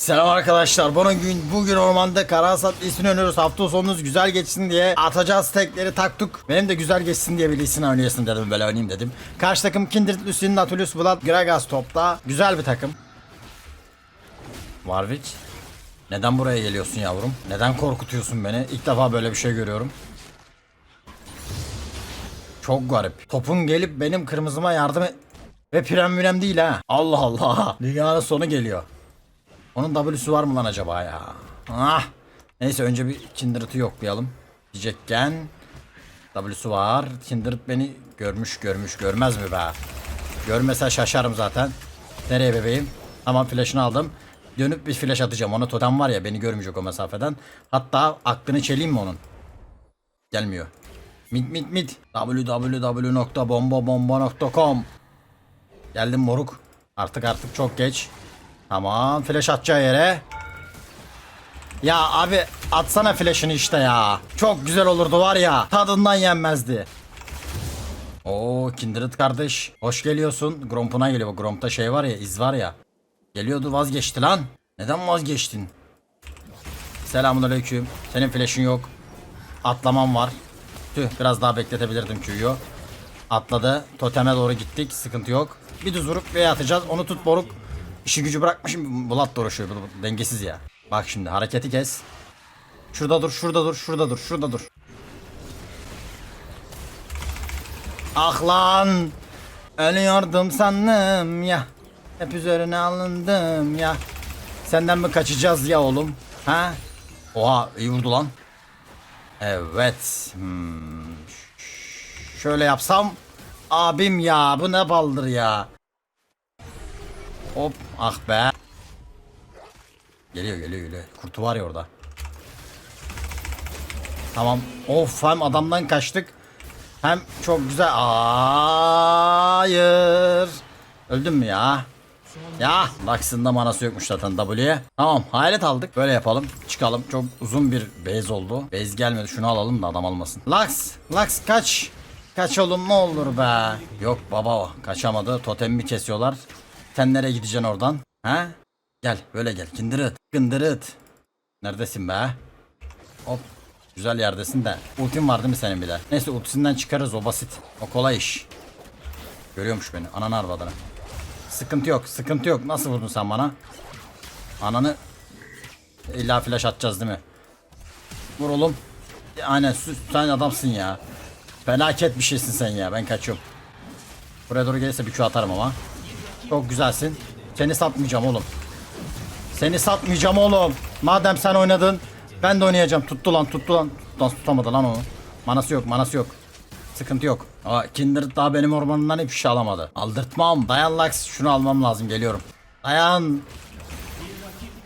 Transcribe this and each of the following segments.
Selam arkadaşlar. Bugün bugün ormanda Karasat ismini oynuyoruz. Hafta sonunuz güzel geçsin diye atacağız tekleri taktık. Benim de güzel geçsin diye bir isim oynayasın dedim. Böyle oynayayım dedim. Karşı takım Kindred, Lucian, Nautilus, Blood, Gragas topta. Güzel bir takım. Warwick. Neden buraya geliyorsun yavrum? Neden korkutuyorsun beni? İlk defa böyle bir şey görüyorum. Çok garip. Topun gelip benim kırmızıma yardım et... Ve prem değil ha. Allah Allah. Dünyanın sonu geliyor. Onun W'su var mı lan acaba ya? Ah. Neyse önce bir Kindred'ı yoklayalım. Diyecekken W'su var. Kindred beni görmüş görmüş görmez mi be? Görmese şaşarım zaten. Nereye bebeğim? Tamam flash'ını aldım. Dönüp bir flash atacağım. Ona totem var ya beni görmeyecek o mesafeden. Hatta aklını çeleyim mi onun? Gelmiyor. Mid mid mid. www.bombabomba.com Geldim moruk. Artık artık çok geç. Tamam flash atacağı yere. Ya abi atsana flash'ını işte ya. Çok güzel olurdu var ya. Tadından yenmezdi. Oo Kindred kardeş. Hoş geliyorsun. Gromp'una geliyor. Gromp'ta şey var ya iz var ya. Geliyordu vazgeçti lan. Neden vazgeçtin? Selamun aleyküm. Senin flash'ın yok. Atlamam var. Tüh biraz daha bekletebilirdim Q'yu. Atladı. Toteme doğru gittik. Sıkıntı yok. Bir düz vurup V atacağız. Onu tut boruk. İşi gücü bırakmışım. Bulat da uğraşıyor. Dengesiz ya. Bak şimdi hareketi kes. Şurada dur, şurada dur, şurada dur, şurada dur. Ah lan. Ölüyordum sandım ya. Hep üzerine alındım ya. Senden mi kaçacağız ya oğlum? Ha? Oha iyi vurdu lan. Evet. Hmm. Şöyle yapsam. Abim ya bu ne baldır ya. Hop ah be. Geliyor geliyor geliyor. Kurtu var ya orada. Tamam. Of hem adamdan kaçtık. Hem çok güzel. Hayır. Öldüm mü ya? Ya Lux'ın manası yokmuş zaten W'ye. Tamam hayalet aldık. Böyle yapalım. Çıkalım. Çok uzun bir base oldu. Base gelmedi. Şunu alalım da adam almasın. Lux. Lux kaç. Kaç oğlum ne olur be. Yok baba kaçamadı. Totemimi kesiyorlar. Sen nereye gideceksin oradan? Ha? Gel böyle gel. Kindırıt. Kindırıt. Neredesin be? Hop. Güzel yerdesin de. Ultin var değil mi senin bir de? Neyse ultisinden çıkarız o basit. O kolay iş. Görüyormuş beni. Ananı arvadını. Sıkıntı yok. Sıkıntı yok. Nasıl vurdun sen bana? Ananı illa flash atacağız değil mi? Vur oğlum. Aynen sus- sen adamsın ya. Felaket bir şeysin sen ya. Ben kaçıyorum. Buraya doğru gelirse bir Q atarım ama. Çok güzelsin. Seni satmayacağım oğlum. Seni satmayacağım oğlum. Madem sen oynadın ben de oynayacağım. Tuttu lan tuttu lan. Nasıl tutamadı lan onu. Manası yok manası yok. Sıkıntı yok. Aa, Kindred daha benim ormanımdan hiçbir şey alamadı. Aldırtmam. Dayan Lux. Şunu almam lazım. Geliyorum. Dayan.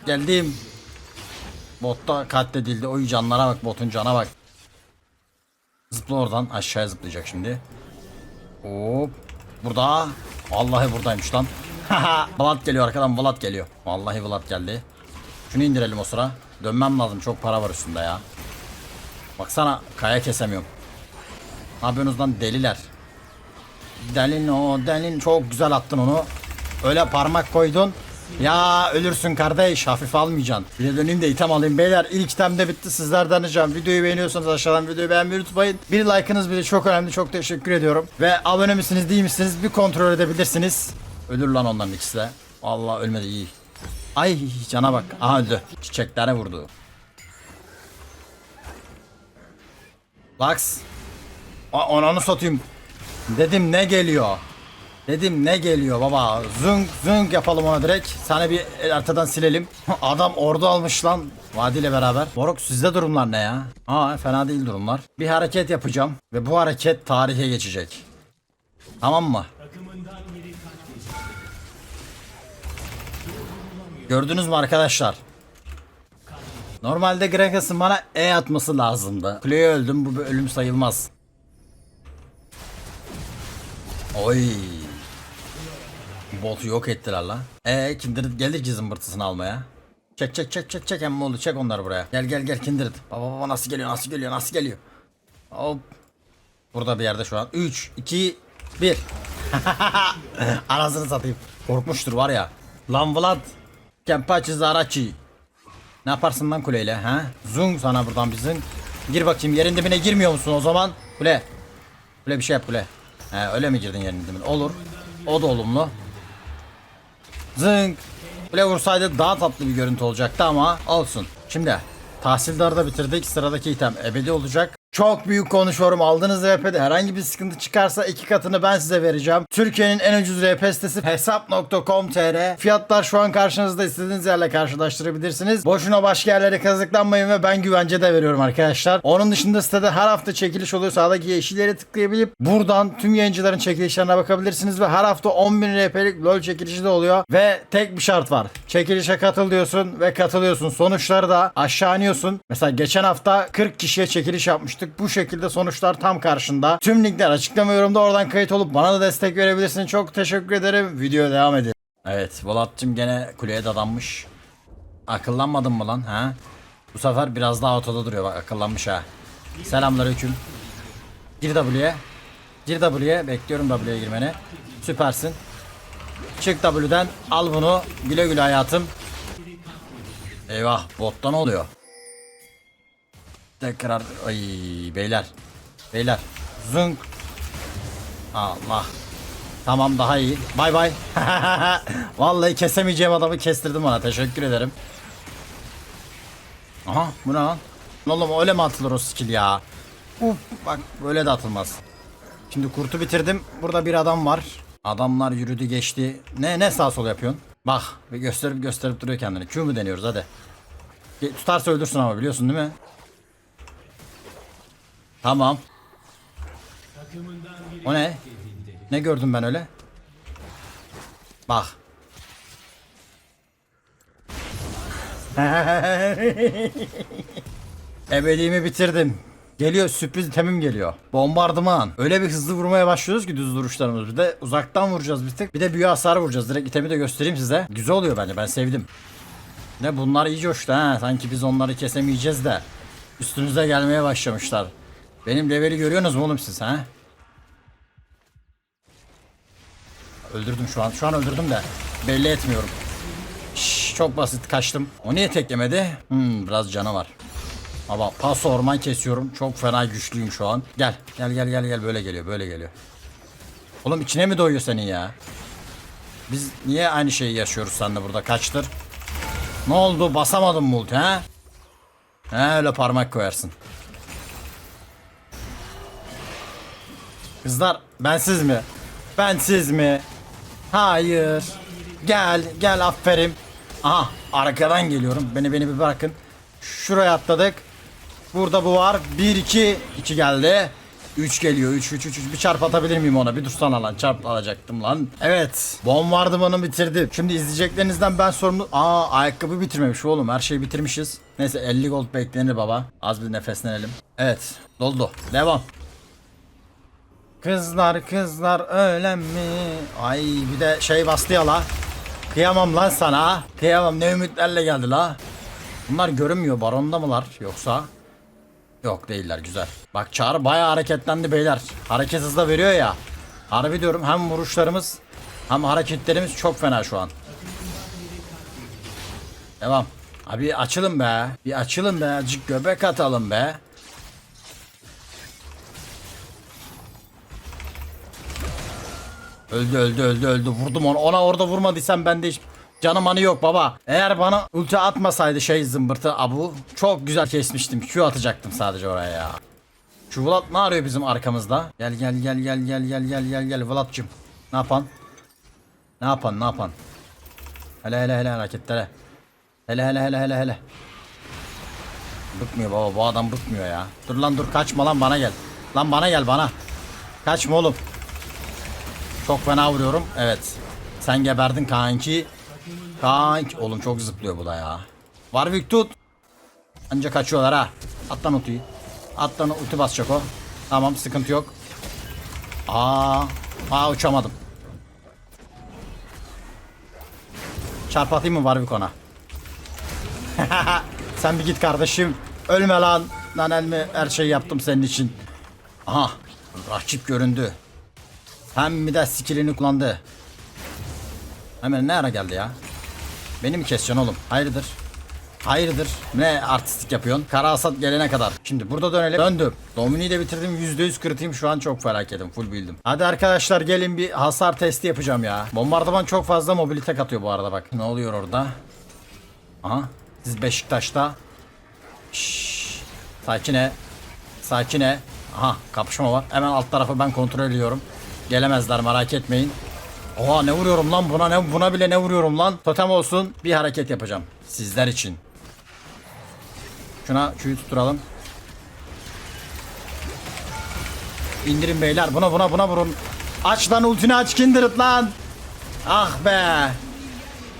Geldim. Botta katledildi. Oy canlara bak. Botun cana bak. Zıpla oradan. Aşağıya zıplayacak şimdi. Hop. Burada. Vallahi buradaymış lan. Vlad geliyor arkadan Vlad geliyor. Vallahi Vlad geldi. Şunu indirelim o sıra. Dönmem lazım. Çok para var üstünde ya. Baksana kaya kesemiyorum. Ne yapıyorsunuz lan deliler? Delin o delin çok güzel attın onu. Öyle parmak koydun. Ya ölürsün kardeş hafif almayacaksın. Bir de döneyim de item alayım beyler. İlk item de bitti sizlerden ricam. Videoyu beğeniyorsanız aşağıdan videoyu beğenmeyi unutmayın. Bir like'ınız bile çok önemli. Çok teşekkür ediyorum. Ve abone misiniz değil misiniz bir kontrol edebilirsiniz. Ölür lan onların ikisi de. Allah ölmedi iyi. Ay cana bak. Aha öldü. Çiçeklere vurdu. Lux. Aa, Ananı satayım. Dedim ne geliyor? Dedim ne geliyor baba? Zünk zünk yapalım ona direkt. Sana bir arkadan silelim. Adam ordu almış lan. Vadiyle beraber. Moruk sizde durumlar ne ya? Aa fena değil durumlar. Bir hareket yapacağım. Ve bu hareket tarihe geçecek. Tamam mı? Gördünüz mü arkadaşlar? Normalde Gragas'ın bana E atması lazımdı. Kuleye öldüm bu bir ölüm sayılmaz. Oy. Botu yok ettiler la. Ee Kindred gelir ki zımbırtısını almaya. Çek çek çek çek çek emmi oldu çek onları buraya. Gel gel gel Kindred. Baba baba nasıl geliyor nasıl geliyor nasıl geliyor. Hop. Burada bir yerde şu an. 3, 2, 1. Anasını satayım. Korkmuştur var ya. Lan Vlad. Kempachi Zarachi. Ne yaparsın lan kuleyle ha? Zung sana buradan bir. Gir bakayım yerin dibine girmiyor musun o zaman? Kule. Kule bir şey yap kule. He, öyle mi girdin yerin dibine? Olur. O da olumlu. Zınk. Kule vursaydı daha tatlı bir görüntü olacaktı ama olsun. Şimdi tahsildarı da bitirdik. Sıradaki item ebedi olacak. Çok büyük konuşuyorum. Aldığınız RP'de herhangi bir sıkıntı çıkarsa iki katını ben size vereceğim. Türkiye'nin en ucuz RP sitesi hesap.com.tr. Fiyatlar şu an karşınızda istediğiniz yerle karşılaştırabilirsiniz. Boşuna başka yerlere kazıklanmayın ve ben güvence de veriyorum arkadaşlar. Onun dışında sitede her hafta çekiliş oluyor. Sağdaki yeşilleri tıklayabilip buradan tüm yayıncıların çekilişlerine bakabilirsiniz ve her hafta 10.000 RP'lik LoL çekilişi de oluyor. Ve tek bir şart var. Çekilişe katıl diyorsun ve katılıyorsun. Sonuçları da aşağı iniyorsun. Mesela geçen hafta 40 kişiye çekiliş yapmıştık. Bu şekilde sonuçlar tam karşında. Tüm linkler açıklama yorumda oradan kayıt olup bana da destek verebilirsin. Çok teşekkür ederim. Videoya devam edelim. Evet Volat'cım gene kuleye dadanmış. Akıllanmadın mı lan ha? Bu sefer biraz daha ortada duruyor bak akıllanmış ha. Selamünaleyküm. Gir W'ye. Gir W'ye. Bekliyorum W'ye girmeni. Süpersin. Çık W'den al bunu. Güle güle hayatım. Eyvah bottan oluyor. Tekrar ay beyler. Beyler. Zunk. Allah. Tamam daha iyi. Bay bay. Vallahi kesemeyeceğim adamı kestirdim ona. Teşekkür ederim. Aha bu ne lan? Oğlum öyle mi atılır o skill ya? Uf bak böyle de atılmaz. Şimdi kurtu bitirdim. Burada bir adam var. Adamlar yürüdü geçti. Ne ne sağ sol yapıyorsun? Bak bir gösterip gösterip duruyor kendini. Q mu deniyoruz hadi. Tutarsa öldürsün ama biliyorsun değil mi? Tamam. O ne? Ne gördüm ben öyle? Bak. Ebediğimi bitirdim. Geliyor sürpriz temim geliyor. Bombardıman. Öyle bir hızlı vurmaya başlıyoruz ki düz duruşlarımız. Bir de uzaktan vuracağız bir tık. Bir de büyü hasarı vuracağız. Direkt itemi de göstereyim size. Güzel oluyor bence ben sevdim. Ne bunlar iyi coştu ha. Sanki biz onları kesemeyeceğiz de. Üstünüze gelmeye başlamışlar. Benim leveli görüyorsunuz mu oğlum siz ha? Öldürdüm şu an. Şu an öldürdüm de belli etmiyorum. Şş, çok basit kaçtım. O niye teklemedi? Hmm, biraz canı var. Ama paso orman kesiyorum. Çok fena güçlüyüm şu an. Gel. Gel gel gel gel böyle geliyor. Böyle geliyor. Oğlum içine mi doyuyor senin ya? Biz niye aynı şeyi yaşıyoruz seninle burada? Kaçtır? Ne oldu? Basamadın mı ulti ha? He öyle parmak koyarsın. Kızlar bensiz mi? Bensiz mi? Hayır. Gel gel aferin. Aha arkadan geliyorum. Beni beni bir bırakın. Şuraya atladık. Burada bu var. 1 2 2 geldi. 3 geliyor. 3 3 3 bir çarp atabilir miyim ona? Bir dursana lan. Çarp alacaktım lan. Evet. Bombardımanı bitirdim. Şimdi izleyeceklerinizden ben sorumlu. Aa ayakkabı bitirmemiş oğlum. Her şeyi bitirmişiz. Neyse 50 gold beklenir baba. Az bir nefeslenelim. Evet. Doldu. Devam. Kızlar kızlar öyle mi? Ay bir de şey bastı ya la. Kıyamam lan sana. Kıyamam ne ümitlerle geldi la. Bunlar görünmüyor baronda mılar yoksa? Yok değiller güzel. Bak Çağrı bayağı hareketlendi beyler. Hareket hızla veriyor ya. Harbi diyorum hem vuruşlarımız hem hareketlerimiz çok fena şu an. Devam. Abi açılın be. Bir açılın be. Azıcık göbek atalım be. Öldü öldü öldü öldü. Vurdum onu. Ona orada vurmadıysam bende hiç canım anı yok baba. Eğer bana ulti atmasaydı şey zımbırtı abu çok güzel kesmiştim. Q atacaktım sadece oraya ya. Şu Vlad ne arıyor bizim arkamızda? Gel gel gel gel gel gel gel gel gel Vlad'cım. Ne yapan? Ne yapan ne yapan? Hele hele hele hareketlere. Hele hele hele hele hele. Bıkmıyor baba bu adam bıkmıyor ya. Dur lan dur kaçma lan bana gel. Lan bana gel bana. Kaçma oğlum. Çok fena vuruyorum. Evet. Sen geberdin kanki. Kanki. Oğlum çok zıplıyor bu da ya. Warwick tut. Anca kaçıyorlar ha. Atlan ultiyi. Atlan ulti basacak o. Tamam sıkıntı yok. Aa, aa uçamadım. Çarp atayım mı Warwick ona? Sen bir git kardeşim. Ölme lan. Lan elme her şeyi yaptım senin için. Aha. Rakip göründü. Hem bir de skillini kullandı. Hemen ne ara geldi ya? Beni mi keseceksin oğlum? Hayırdır? Hayırdır? Ne artistik yapıyorsun? Kara Asat gelene kadar. Şimdi burada dönelim. Döndüm. Dominik'i de bitirdim. %100 kritiyim. Şu an çok felaketim. Full bildim. Hadi arkadaşlar gelin bir hasar testi yapacağım ya. Bombardıman çok fazla mobilite katıyor bu arada bak. Ne oluyor orada? Aha. Siz Beşiktaş'ta. Şşş. Sakine. Sakine. Aha kapışma var. Hemen alt tarafı ben kontrol ediyorum. Gelemezler merak etmeyin. Oha ne vuruyorum lan buna ne buna bile ne vuruyorum lan. Totem olsun bir hareket yapacağım. Sizler için. Şuna Q'yu tutturalım. İndirin beyler. Buna buna buna vurun. Aç lan ultini aç Kindred lan. Ah be.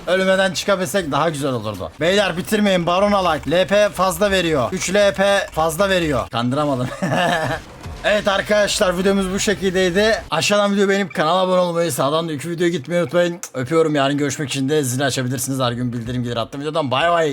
Ölmeden çıkabilsek daha güzel olurdu. Beyler bitirmeyin Baron alak. LP fazla veriyor. 3 LP fazla veriyor. Kandıramadım. evet arkadaşlar videomuz bu şekildeydi. Aşağıdan video beğenip kanala abone olmayı sağdan da iki video gitmeyi unutmayın. Öpüyorum yarın görüşmek için de zil açabilirsiniz. Her gün bildirim gelir attığım videodan bay bay.